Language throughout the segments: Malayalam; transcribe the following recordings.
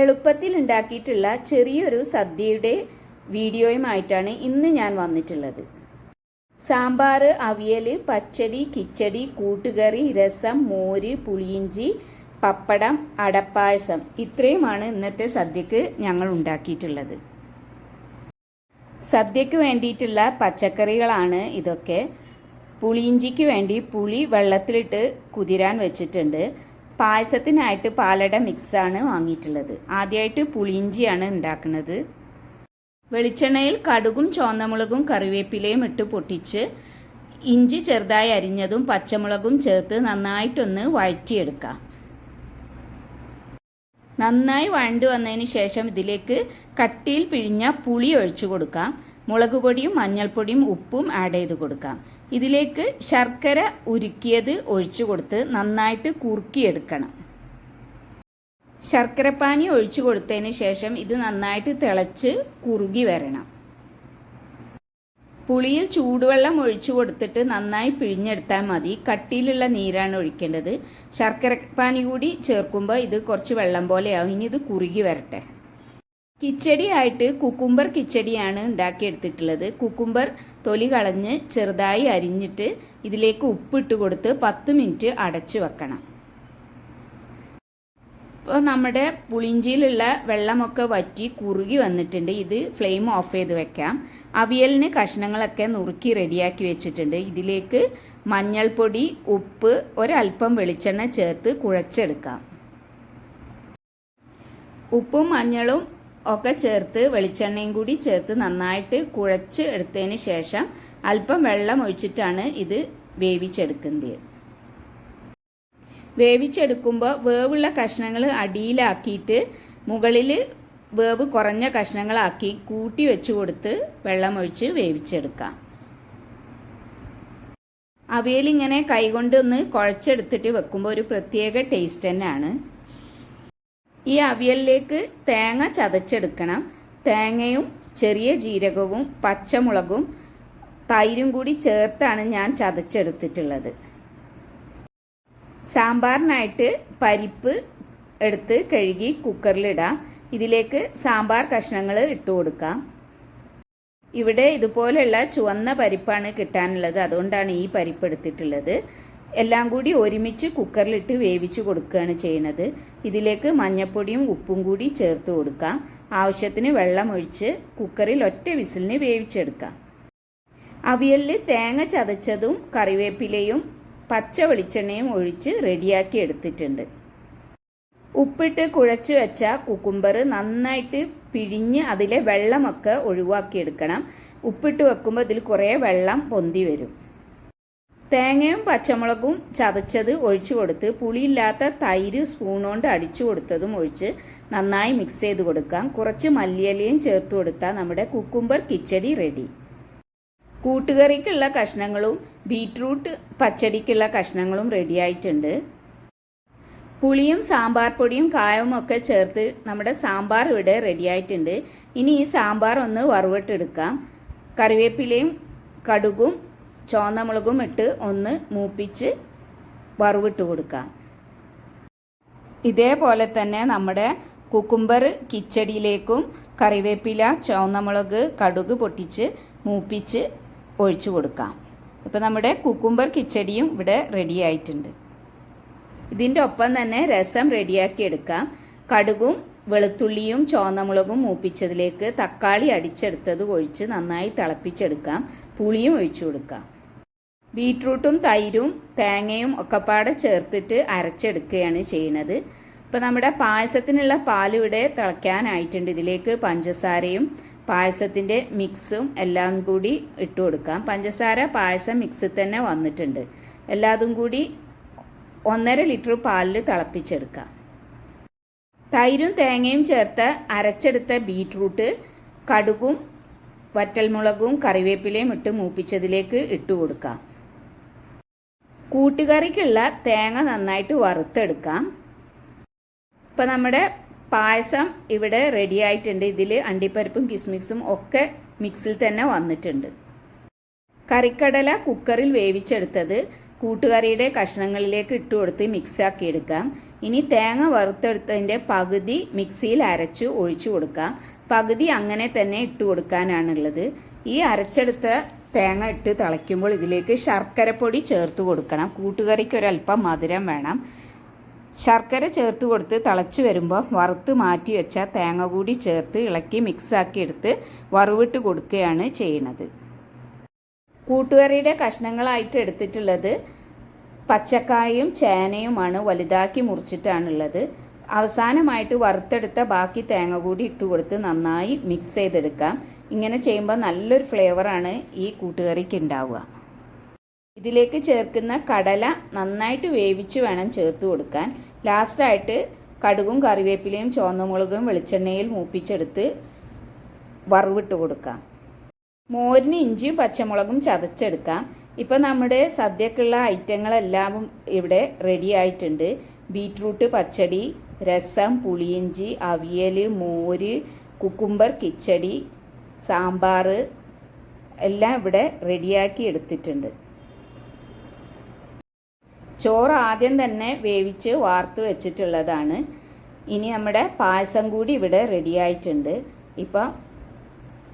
എളുപ്പത്തിൽ ഉണ്ടാക്കിയിട്ടുള്ള ചെറിയൊരു സദ്യയുടെ വീഡിയോയുമായിട്ടാണ് ഇന്ന് ഞാൻ വന്നിട്ടുള്ളത്. സാമ്പാർ അവിയൽ പച്ചടി കിച്ചടി കൂട്ടുകറി രസം മോര് പുളിയിഞ്ചി പപ്പടം അടപ്പായസം ഇത്രയുമാണ് ഇന്നത്തെ സദ്യക്ക് ഞങ്ങൾ ഉണ്ടാക്കിയിട്ടുള്ളത്. സദ്യക്ക് വേണ്ടിയിട്ടുള്ള പച്ചക്കറികളാണ് ഇതൊക്കെ. പുളിയിഞ്ചിക്ക് വേണ്ടി പുളി വെള്ളത്തിലിട്ട് കുതിരാൻ വെച്ചിട്ടുണ്ട്. പായസത്തിനായിട്ട് പാലട മിക്സാണ് വാങ്ങിയിട്ടുള്ളത്. ആദ്യമായിട്ട് പുളിയിഞ്ചിയാണ് ഉണ്ടാക്കുന്നത്. വെളിച്ചെണ്ണയിൽ കടുകും ചുവന്നമുളകും കറിവേപ്പിലയും ഇട്ട് പൊട്ടിച്ച് ഇഞ്ചി ചെറുതായി അരിഞ്ഞതും പച്ചമുളകും ചേർത്ത് നന്നായിട്ടൊന്ന് വഴറ്റിയെടുക്കാം. നന്നായി വഴണ്ടു വന്നതിന് ശേഷം ഇതിലേക്ക് കട്ടിയിൽ പിഴിഞ്ഞ പുളി ഒഴിച്ചു കൊടുക്കാം. മുളക് പൊടിയും മഞ്ഞൾപ്പൊടിയും ഉപ്പും ആഡ് ചെയ്ത് കൊടുക്കാം. ഇതിലേക്ക് ശർക്കര ഉരുക്കിയത് ഒഴിച്ചു കൊടുത്ത് നന്നായിട്ട് കുറുക്കിയെടുക്കണം. ശർക്കരപ്പാനി ഒഴിച്ചു കൊടുത്തതിന് ശേഷം ഇത് നന്നായിട്ട് തിളച്ച് കുറുകി വരണം. പുളിയിൽ ചൂടുവെള്ളം ഒഴിച്ചു കൊടുത്തിട്ട് നന്നായി പിഴിഞ്ഞെടുത്താൽ മതി. കട്ടിയിലുള്ള നീരാണ് ഒഴിക്കേണ്ടത്. ശർക്കരപ്പാനി കൂടി ചേർക്കുമ്പോൾ ഇത് കുറച്ച് വെള്ളം പോലെയാവും ഇനി ഇത് കുറുകി വരട്ടെ. കിച്ചടി ആയിട്ട് കുക്കുംബർ കിച്ചടിയാണ് ഉണ്ടാക്കിയെടുത്തിട്ടുള്ളത്. കുക്കുംബർ തൊലി കളഞ്ഞ് ചെറുതായി അരിഞ്ഞിട്ട് ഇതിലേക്ക് ഉപ്പിട്ട് കൊടുത്ത് പത്ത് മിനിറ്റ് അടച്ചു വെക്കണം. ഇപ്പോൾ നമ്മുടെ പുളിഞ്ചിയിലുള്ള വെള്ളമൊക്കെ വറ്റി കുറുകി വന്നിട്ടുണ്ട്. ഇത് ഫ്ലെയിം ഓഫ് ചെയ്ത് വെക്കാം. അവിയലിന് കഷ്ണങ്ങളൊക്കെ നുറുക്കി റെഡിയാക്കി വെച്ചിട്ടുണ്ട്. ഇതിലേക്ക് മഞ്ഞൾപ്പൊടി ഉപ്പ് ഒരൽപ്പം വെളിച്ചെണ്ണ ചേർത്ത് കുഴച്ചെടുക്കാം. ഉപ്പും മഞ്ഞളും ഒക്കെ ചേർത്ത് വെളിച്ചെണ്ണയും കൂടി ചേർത്ത് നന്നായിട്ട് കുഴച്ച് എടുത്തതിന് ശേഷം അല്പം വെള്ളം ഒഴിച്ചിട്ടാണ് ഇത് വേവിച്ചെടുക്കുന്നത്. വേവിച്ചെടുക്കുമ്പോൾ വേവുള്ള കഷ്ണങ്ങൾ അടിയിലാക്കിയിട്ട് മുകളിൽ വേവ് കുറഞ്ഞ കഷ്ണങ്ങളാക്കി കൂട്ടി വെച്ച് കൊടുത്ത് വെള്ളമൊഴിച്ച് വേവിച്ചെടുക്കാം. അവയിലിങ്ങനെ കൈകൊണ്ട് ഒന്ന് കുഴച്ചെടുത്തിട്ട് വെക്കുമ്പോൾ ഒരു പ്രത്യേക ടേസ്റ്റ് തന്നെയാണ്. ഈ അവിയലിലേക്ക് തേങ്ങ ചതച്ചെടുക്കണം. തേങ്ങയും ചെറിയ ജീരകവും പച്ചമുളകും തൈരും കൂടി ചേർത്താണ് ഞാൻ ചതച്ചെടുത്തിട്ടുള്ളത്. സാമ്പാറിനായിട്ട് പരിപ്പ് എടുത്ത് കഴുകി കുക്കറിലിടാം. ഇതിലേക്ക് സാമ്പാർ കഷ്ണങ്ങൾ ഇട്ടു കൊടുക്കാം. ഇവിടെ ഇതുപോലെയുള്ള ചുവന്ന പരിപ്പാണ് കിട്ടാനുള്ളത്. അതുകൊണ്ടാണ് ഈ പരിപ്പ് എടുത്തിട്ടുള്ളത്. എല്ലാം കൂടി ഒരുമിച്ച് കുക്കറിലിട്ട് വേവിച്ച് കൊടുക്കുകയാണ് ചെയ്യുന്നത് ഇതിലേക്ക് മഞ്ഞൾപ്പൊടിയും ഉപ്പും കൂടി ചേർത്ത് കൊടുക്കാം. ആവശ്യത്തിന് വെള്ളമൊഴിച്ച് കുക്കറിൽ ഒറ്റ വിസിലിന് വേവിച്ചെടുക്കാം. അവിയലിൽ തേങ്ങ ചതച്ചതും കറിവേപ്പിലയും പച്ച വെളിച്ചെണ്ണയും ഒഴിച്ച് റെഡിയാക്കി എടുത്തിട്ടുണ്ട്. ഉപ്പിട്ട് കുഴച്ച് വെച്ച കുക്കുംബർ നന്നായിട്ട് പിഴിഞ്ഞ് അതിലെ വെള്ളമൊക്കെ ഒഴിവാക്കിയെടുക്കണം. ഉപ്പിട്ട് വെക്കുമ്പോൾ ഇതിൽ കുറേ വെള്ളം പൊന്തി വരും. തേങ്ങയും പച്ചമുളകും ചതച്ചത് ഒഴിച്ചു കൊടുത്ത് പുളിയില്ലാത്ത തൈര് സ്പൂൺ കൊണ്ട് അടിച്ചു കൊടുത്തതും ഒഴിച്ച് നന്നായി മിക്സ് ചെയ്ത് കൊടുക്കാം. കുറച്ച് മല്ലിയലയും ചേർത്ത് കൊടുത്താൽ നമ്മുടെ കുക്കുംബർ കിച്ചടി റെഡി കൂട്ടുകറിക്കുള്ള കഷ്ണങ്ങളും ബീറ്റ്റൂട്ട് പച്ചടിക്കുള്ള കഷ്ണങ്ങളും റെഡിയായിട്ടുണ്ട് പുളിയും സാമ്പാർ പൊടിയും കായവും ഒക്കെ ചേർത്ത് നമ്മുടെ സാമ്പാർ ഇവിടെ റെഡിയായിട്ടുണ്ട് ഇനി ഈ സാമ്പാർ ഒന്ന് വറുവിട്ടെടുക്കാം. കറിവേപ്പിലയും കടുകും ചുവന്നമുളകും ഇട്ട് ഒന്ന് മൂപ്പിച്ച് വറുവിട്ട് കൊടുക്കാം. ഇതേപോലെ തന്നെ നമ്മുടെ കുക്കുംബർ കിച്ചടിയിലേക്കും കറിവേപ്പില ചുവന്ന മുളക് കടുക് പൊട്ടിച്ച് മൂപ്പിച്ച് ഒഴിച്ചു കൊടുക്കാം. ഇപ്പോൾ നമ്മുടെ കുക്കുംബർ കിച്ചടിയും ഇവിടെ റെഡി ആയിട്ടുണ്ട്. ഇതിന്റെ ഒപ്പം തന്നെ രസം റെഡിയാക്കി എടുക്കാം. കടുകും വെളുത്തുള്ളിയും ചുവന്ന മുളകും മൂപ്പിച്ചതിലേക്ക് തക്കാളി അടിച്ചെടുത്തത് ഒഴിച്ച് നന്നായി തിളപ്പിച്ചെടുക്കാം. പുളിയും ഒഴിച്ചു കൊടുക്കാം ബീട്രൂട്ടും തൈരും തേങ്ങയും ഒക്കെപ്പാടെ ചേർത്തിട്ട് അരച്ചെടുക്കുകയാണ് ചെയ്യുന്നത്. ഇപ്പോൾ നമ്മുടെ പായസത്തിനുള്ള പാൽ ഇവിടെ തിളയ്ക്കാനായിട്ടുണ്ട്. ഇതിലേക്ക് പഞ്ചസാരയും പായസത്തിന്റെ മിക്സും എല്ലാം കൂടി ഇട്ടു കൊടുക്കാം. പഞ്ചസാര പായസം മിക്സിൽ തന്നെ വന്നിട്ടുണ്ട്. എല്ലാതും കൂടി ഒന്നര ലിറ്റർ പാലിൽ തിളപ്പിച്ചെടുക്കാം. തൈരും തേങ്ങയും ചേർത്ത് അരച്ചെടുത്ത ബീട്രൂട്ട് കടുകും വറ്റൽമുളകും കറിവേപ്പിലയും ഇട്ട് മൂപ്പിച്ചതിലേക്ക് ഇട്ട് കൊടുക്കാം. കൂട്ടുകറിക്കുള്ള തേങ്ങ നന്നായിട്ട് വറുത്തെടുക്കാം. ഇപ്പം നമ്മുടെ പായസം ഇവിടെ റെഡി ആയിട്ടുണ്ട്. ഇതിൽ അണ്ടിപ്പരിപ്പും കിസ്മിക്സും ഒക്കെ മിക്സിൽ തന്നെ വന്നിട്ടുണ്ട്. കറിക്കടല കുക്കറിൽ വേവിച്ചെടുത്തത് കൂട്ടുകറിയുടെ കഷ്ണങ്ങളിലേക്ക് ഇട്ടുകൊടുത്ത് കൊടുത്ത് മിക്സാക്കി എടുക്കാം. ഇനി തേങ്ങ വറുത്തെടുത്തതിന്റെ പകുതി മിക്സിയിൽ അരച്ച് ഒഴിച്ചു കൊടുക്കാം. പകുതി അങ്ങനെ തന്നെ ഇട്ട് കൊടുക്കാനാണുള്ളത്. ഈ അരച്ചെടുത്ത തേങ്ങ ഇട്ട് തിളയ്ക്കുമ്പോൾ ഇതിലേക്ക് ശർക്കരപ്പൊടി ചേർത്ത് കൊടുക്കണം. കൂട്ടുകറിക്ക് ഒരല്പം മധുരം വേണം. ശർക്കര ചേർത്ത് കൊടുത്ത് തിളച്ച് വരുമ്പോൾ വറുത്ത് മാറ്റി വെച്ച തേങ്ങ കൂടി ചേർത്ത് ഇളക്കി മിക്സാക്കി എടുത്ത് വറുവിട്ട് കൊടുക്കുകയാണ് ചെയ്യുന്നത്. കൂട്ടുകറിയുടെ കഷ്ണങ്ങളായിട്ട് എടുത്തിട്ടുള്ളത് പച്ചക്കായും ചേനയുമാണ് വലുതാക്കി മുറിച്ചിട്ടാണുള്ളത്. അവസാനമായിട്ട് വറുത്തെടുത്ത ബാക്കി തേങ്ങ കൂടി ഇട്ട് കൊടുത്ത് നന്നായി മിക്സ് ചെയ്തെടുക്കാം. ഇങ്ങനെ ചെയ്യുമ്പോൾ നല്ലൊരു ഫ്ലേവറാണ് ഈ കൂട്ടുകറിക്ക് ഉണ്ടാവുക ഇതിലേക്ക് ചേർക്കുന്ന കടല നന്നായിട്ട് വേവിച്ച് വേണം ചേർത്ത് കൊടുക്കാൻ. ലാസ്റ്റായിട്ട് കടുകും കറിവേപ്പിലയും ചുവന്നമുളകും വെളിച്ചെണ്ണയിൽ മൂപ്പിച്ചെടുത്ത് വറവിട്ട് കൊടുക്കാം. മോരിന് ഇഞ്ചിയും പച്ചമുളകും ചതച്ചെടുക്കാം. ഇപ്പം നമ്മുടെ സദ്യക്കുള്ള ഐറ്റങ്ങളെല്ലാം ഇവിടെ റെഡി ആയിട്ടുണ്ട്. ബീറ്റ്റൂട്ട് പച്ചടി രസം പുളിയിഞ്ചി അവിയൽ മോര് കുക്കുംബർ കിച്ചടി സാമ്പാർ എല്ലാം ഇവിടെ റെഡിയാക്കി എടുത്തിട്ടുണ്ട്. ചോറ് ആദ്യം തന്നെ വേവിച്ച് വാർത്ത് വെച്ചിട്ടുള്ളതാണ്. ഇനി നമ്മുടെ പായസം കൂടി ഇവിടെ റെഡിയായിട്ടുണ്ട് ഇപ്പം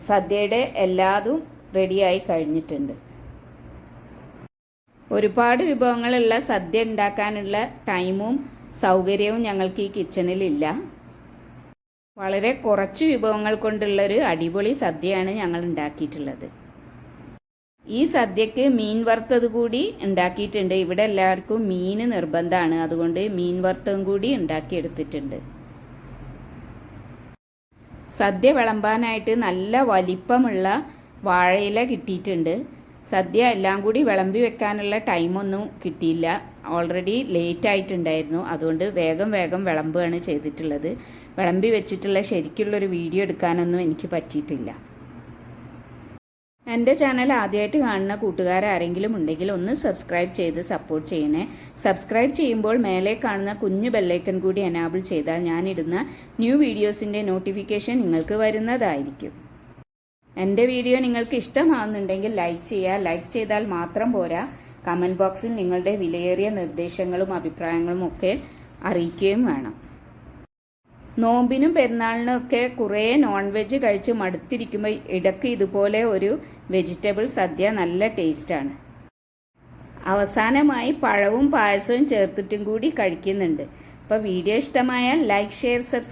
സദ്യയുടെ എല്ലാതും റെഡിയായി കഴിഞ്ഞിട്ടുണ്ട്. ഒരുപാട് വിഭവങ്ങളുള്ള സദ്യ ഉണ്ടാക്കാനുള്ള ടൈമും സൗകര്യവും ഞങ്ങൾക്ക് ഈ കിച്ചണിലില്ല. വളരെ കുറച്ച് വിഭവങ്ങൾ കൊണ്ടുള്ളൊരു അടിപൊളി സദ്യയാണ് ഞങ്ങൾ ഉണ്ടാക്കിയിട്ടുള്ളത്. ഈ സദ്യക്ക് മീൻ വറുത്തത് കൂടി ഉണ്ടാക്കിയിട്ടുണ്ട്. ഇവിടെ എല്ലാവർക്കും മീൻ നിർബന്ധമാണ്. അതുകൊണ്ട് മീൻ വറുത്തതും കൂടി ഉണ്ടാക്കിയെടുത്തിട്ടുണ്ട്. സദ്യ വിളമ്പാനായിട്ട് നല്ല വലിപ്പമുള്ള വാഴയില കിട്ടിയിട്ടുണ്ട്. സദ്യ എല്ലാം കൂടി വിളമ്പി വെക്കാനുള്ള ടൈമൊന്നും കിട്ടിയില്ല. ഓൾറെഡി ലേറ്റ് ആയിട്ടുണ്ടായിരുന്നു. അതുകൊണ്ട് വേഗം വേഗം വിളമ്പുകയാണ് ചെയ്തിട്ടുള്ളത്. വിളമ്പി വെച്ചിട്ടുള്ള ശരിക്കുള്ളൊരു വീഡിയോ എടുക്കാനൊന്നും എനിക്ക് പറ്റിയിട്ടില്ല. എന്റെ ചാനൽ ആദ്യമായിട്ട് കാണുന്ന കൂട്ടുകാരാരെങ്കിലും ഉണ്ടെങ്കിൽ ഒന്ന് സബ്സ്ക്രൈബ് ചെയ്ത് സപ്പോർട്ട് ചെയ്യണേ. സബ്സ്ക്രൈബ് ചെയ്യുമ്പോൾ മേലെ കാണുന്ന കുഞ്ഞു ബെല്ലൈക്കൺ കൂടി എനാബിൾ ചെയ്താൽ ഞാനിടുന്ന ന്യൂ വീഡിയോസിന്റെ നോട്ടിഫിക്കേഷൻ നിങ്ങൾക്ക് വരുന്നതായിരിക്കും. എന്റെ വീഡിയോ നിങ്ങൾക്ക് ഇഷ്ടമാകുന്നുണ്ടെങ്കിൽ ലൈക്ക് ചെയ്യുക. ലൈക്ക് ചെയ്താൽ മാത്രം പോരാ. കമന്റ് ബോക്സിൽ നിങ്ങളുടെ വിലയേറിയ നിർദ്ദേശങ്ങളും അഭിപ്രായങ്ങളും ഒക്കെ അറിയിക്കുകയും വേണം. നോമ്പിനും പെരുന്നാളിനും ഒക്കെ കുറേ നോൺ വെജ് കഴിച്ച് മടുത്തിരിക്കുമ്പോൾ ഇടയ്ക്ക് ഇതുപോലെ ഒരു വെജിറ്റബിൾ സദ്യ നല്ല ടേസ്റ്റാണ് അവസാനമായി പഴവും പായസവും ചേർത്തിട്ടും കൂടി കഴിക്കുന്നുണ്ട്. അപ്പോൾ വീഡിയോ ഇഷ്ടമായാൽ ലൈക്ക് ഷെയർ സബ്സ്ക്രൈബ്